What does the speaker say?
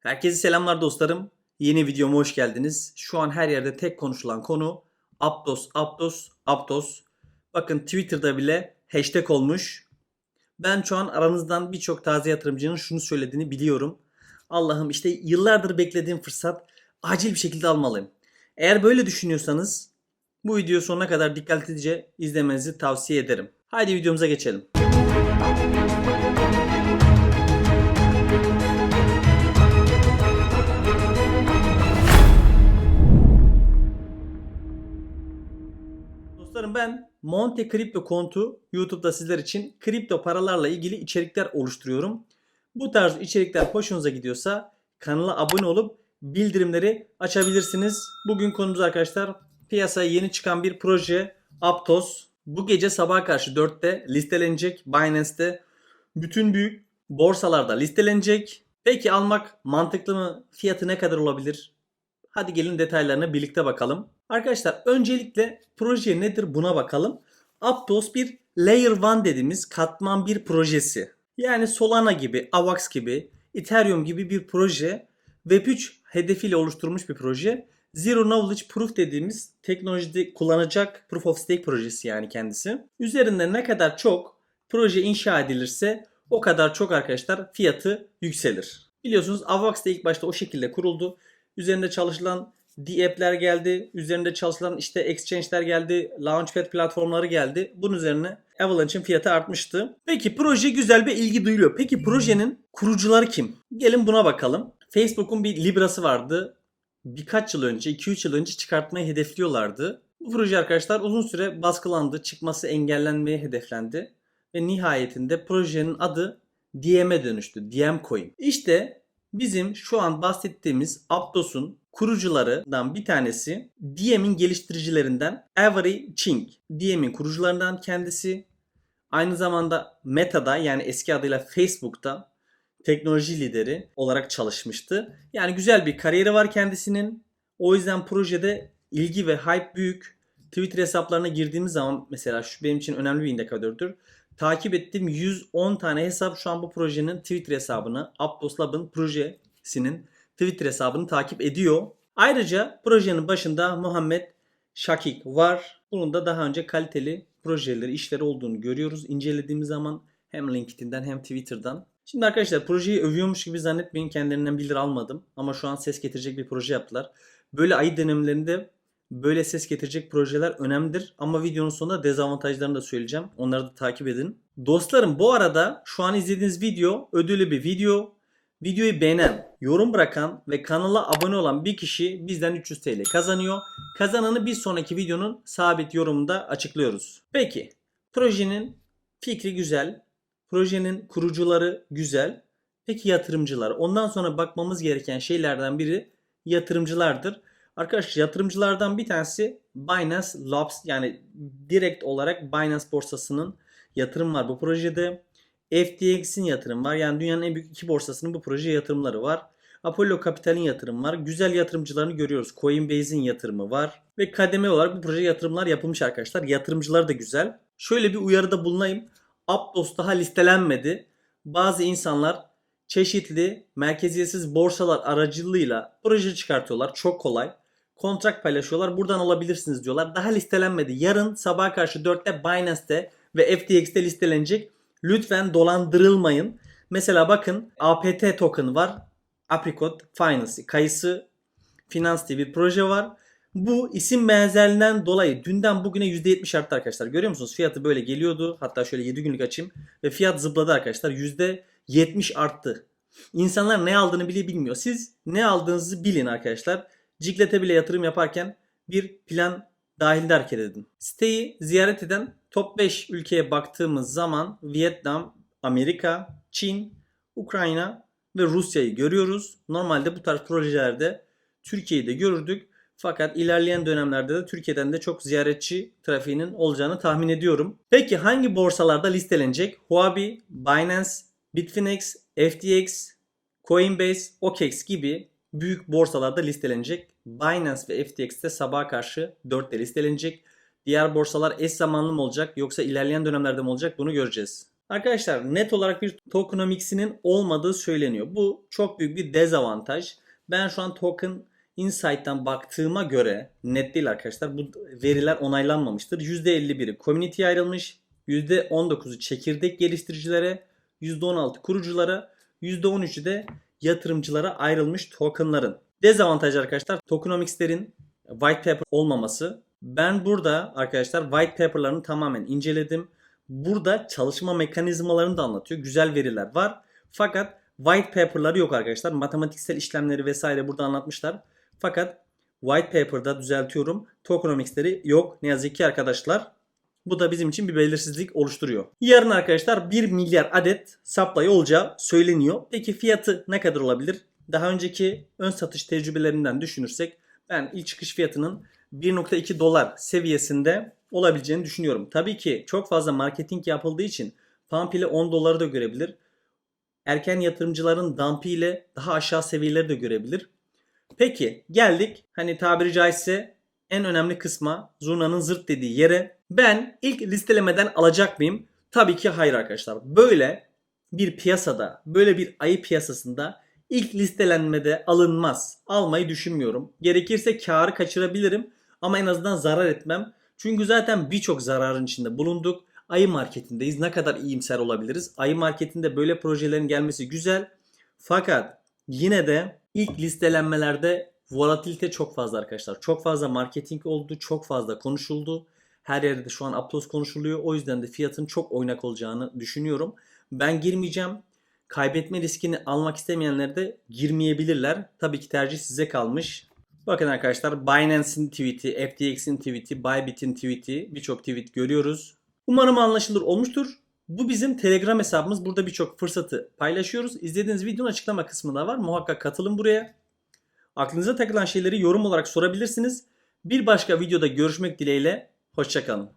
Herkese selamlar dostlarım. Yeni videoma hoş geldiniz. Şu an her yerde tek konuşulan konu Aptos, Aptos, Aptos. Bakın Twitter'da bile hashtag olmuş. Ben şu an aranızdan birçok taze yatırımcının şunu söylediğini biliyorum. Allah'ım işte yıllardır beklediğim fırsat acil bir şekilde almalıyım. Eğer böyle düşünüyorsanız bu videoyu sonuna kadar dikkatlice izlemenizi tavsiye ederim. Haydi videomuza geçelim. Ben Monte Kripto Kontu YouTube'da sizler için kripto paralarla ilgili içerikler oluşturuyorum. Bu tarz içerikler hoşunuza gidiyorsa kanala abone olup bildirimleri açabilirsiniz. Bugün konumuz arkadaşlar piyasaya yeni çıkan bir proje Aptos. Bu gece sabaha karşı 4'te listelenecek Binance'te. Bütün büyük borsalarda listelenecek. Peki almak mantıklı mı? Fiyatı ne kadar olabilir? Hadi gelin detaylarına birlikte bakalım. Arkadaşlar öncelikle proje nedir buna bakalım. Aptos bir Layer 1 dediğimiz katman bir projesi. Yani Solana gibi, Avax gibi, Ethereum gibi bir proje. Web3 hedefiyle oluşturulmuş bir proje. Zero Knowledge Proof dediğimiz teknolojide kullanacak Proof of Stake projesi yani kendisi. Üzerinde ne kadar çok proje inşa edilirse o kadar çok arkadaşlar fiyatı yükselir. Biliyorsunuz Avax da ilk başta o şekilde kuruldu. Üzerinde çalışılan D-app'ler geldi. Üzerinde çalışılan işte exchange'ler geldi. Launchpad platformları geldi. Bunun üzerine Avalanche'ın fiyatı artmıştı. Peki proje güzel bir ilgi duyuluyor. Peki projenin kurucuları kim? Gelin buna bakalım. Facebook'un bir Libra'sı vardı. Birkaç yıl önce, 2-3 yıl önce çıkartmayı hedefliyorlardı. Bu proje arkadaşlar uzun süre baskılandı. Çıkması engellenmeye hedeflendi. Ve nihayetinde projenin adı DM'e dönüştü. DM Coin. İşte bizim şu an bahsettiğimiz Aptos'un kurucularından bir tanesi Diem'in geliştiricilerinden Avery Ching. Diem'in kurucularından kendisi. Aynı zamanda Meta'da yani eski adıyla Facebook'ta teknoloji lideri olarak çalışmıştı. Yani güzel bir kariyeri var kendisinin. O yüzden projede ilgi ve hype büyük. Twitter hesaplarına girdiğimiz zaman mesela şu benim için önemli bir indikatördür. Takip ettiğim 110 tane hesap şu an bu projenin Twitter hesabını, Aptos Lab'ın projesinin Twitter hesabını takip ediyor. Ayrıca projenin başında Muhammed Şakik var. Bunun da daha önce kaliteli projeleri, işleri olduğunu görüyoruz. İncelediğimiz zaman hem LinkedIn'den hem Twitter'dan. Şimdi arkadaşlar projeyi övüyormuş gibi zannetmeyin. Kendilerinden bildiri almadım. Ama şu an ses getirecek bir proje yaptılar. Böyle ayı dönemlerinde böyle ses getirecek projeler önemlidir. Ama videonun sonunda dezavantajlarını da söyleyeceğim. Onları da takip edin. Dostlarım bu arada şu an izlediğiniz video ödüllü bir video. Videoyu beğenen, yorum bırakan ve kanala abone olan bir kişi bizden 300 TL kazanıyor. Kazananı bir sonraki videonun sabit yorumunda açıklıyoruz. Peki, projenin fikri güzel, projenin kurucuları güzel. Peki yatırımcılar? Ondan sonra bakmamız gereken şeylerden biri yatırımcılardır. Arkadaşlar yatırımcılardan bir tanesi Binance Labs yani direkt olarak Binance borsasının yatırım var bu projede. FTX'in yatırım var. Yani dünyanın en büyük iki borsasının bu projeye yatırımları var. Apollo Capital'in yatırım var. Güzel yatırımcılarını görüyoruz. Coinbase'in yatırımı var. Ve kademe olarak bu projeye yatırımlar yapılmış arkadaşlar. Yatırımcılar da güzel. Şöyle bir uyarıda bulunayım. Aptos daha listelenmedi. Bazı insanlar çeşitli merkeziyetsiz borsalar aracılığıyla proje çıkartıyorlar. Çok kolay. Kontrak paylaşıyorlar. Buradan alabilirsiniz diyorlar. Daha listelenmedi. Yarın sabah karşı 4'te Binance'te ve FTX'te listelenecek. Lütfen dolandırılmayın. Mesela bakın APT token var. Apricot Finance. Kayısı Finans diye bir proje var. Bu isim benzerliğinden dolayı dünden bugüne %70 arttı arkadaşlar. Görüyor musunuz? Fiyatı böyle geliyordu. Hatta şöyle 7 günlük açayım. Ve fiyat zıpladı arkadaşlar. %70 arttı. İnsanlar ne aldığını bile bilmiyor. Siz ne aldığınızı bilin arkadaşlar. Ciklet'e bile yatırım yaparken bir plan dahilde hareket edin. Siteyi ziyaret eden top 5 ülkeye baktığımız zaman Vietnam, Amerika, Çin, Ukrayna ve Rusya'yı görüyoruz. Normalde bu tarz projelerde Türkiye'yi de görürdük. Fakat ilerleyen dönemlerde de Türkiye'den de çok ziyaretçi trafiğinin olacağını tahmin ediyorum. Peki hangi borsalarda listelenecek? Huobi, Binance, Bitfinex, FTX, Coinbase, OKEX gibi büyük borsalarda listelenecek. Binance ve FTX'te sabaha karşı 4'te listelenecek. Diğer borsalar eş zamanlı mı olacak yoksa ilerleyen dönemlerde mi olacak bunu göreceğiz. Arkadaşlar net olarak bir tokenomics'inin olmadığı söyleniyor. Bu çok büyük bir dezavantaj. Ben şu an token Insight'tan baktığıma göre net değil arkadaşlar. Bu veriler onaylanmamıştır. %51'i community'ye ayrılmış. %19'u çekirdek geliştiricilere, %16 kuruculara, %13'ü de yatırımcılara ayrılmış tokenların. Dezavantaj arkadaşlar tokenomics'lerin white paper olmaması. Ben burada arkadaşlar white paper'larını tamamen inceledim. Burada çalışma mekanizmalarını da anlatıyor. Güzel veriler var. Fakat white paper'ları yok arkadaşlar. Matematiksel işlemleri vesaire burada anlatmışlar. Fakat white paper'da düzeltiyorum. Tokenomics'leri yok. Ne yazık ki arkadaşlar. Bu da bizim için bir belirsizlik oluşturuyor. Yarın arkadaşlar 1 milyar adet supply olacağı söyleniyor. Peki fiyatı ne kadar olabilir? Daha önceki ön satış tecrübelerinden düşünürsek ben ilk çıkış fiyatının 1.2 dolar seviyesinde olabileceğini düşünüyorum. Tabii ki çok fazla marketing yapıldığı için pump ile 10 doları da görebilir. Erken yatırımcıların dumpy ile daha aşağı seviyeleri de görebilir. Peki geldik hani tabiri caizse en önemli kısma zurnanın zırt dediği yere. Ben ilk listelemeden alacak mıyım? Tabii ki hayır arkadaşlar. Böyle bir piyasada, böyle bir ayı piyasasında ilk listelenmede alınmaz. Almayı düşünmüyorum. Gerekirse karı kaçırabilirim ama en azından zarar etmem. Çünkü zaten birçok zararın içinde bulunduk. Ayı marketindeyiz. Ne kadar iyimser olabiliriz? Ayı marketinde böyle projelerin gelmesi güzel. Fakat yine de ilk listelenmelerde volatilite çok fazla arkadaşlar. Çok fazla marketing oldu. Çok fazla konuşuldu. Her yerde şu an Aptos konuşuluyor. O yüzden de fiyatın çok oynak olacağını düşünüyorum. Ben girmeyeceğim. Kaybetme riskini almak istemeyenler de girmeyebilirler. Tabii ki tercih size kalmış. Bakın arkadaşlar Binance'in tweet'i, FTX'in tweet'i, Bybit'in tweet'i birçok tweet görüyoruz. Umarım anlaşılır olmuştur. Bu bizim Telegram hesabımız. Burada birçok fırsatı paylaşıyoruz. İzlediğiniz videonun açıklama kısmında var. Muhakkak katılın buraya. Aklınıza takılan şeyleri yorum olarak sorabilirsiniz. Bir başka videoda görüşmek dileğiyle. Hoşçakalın.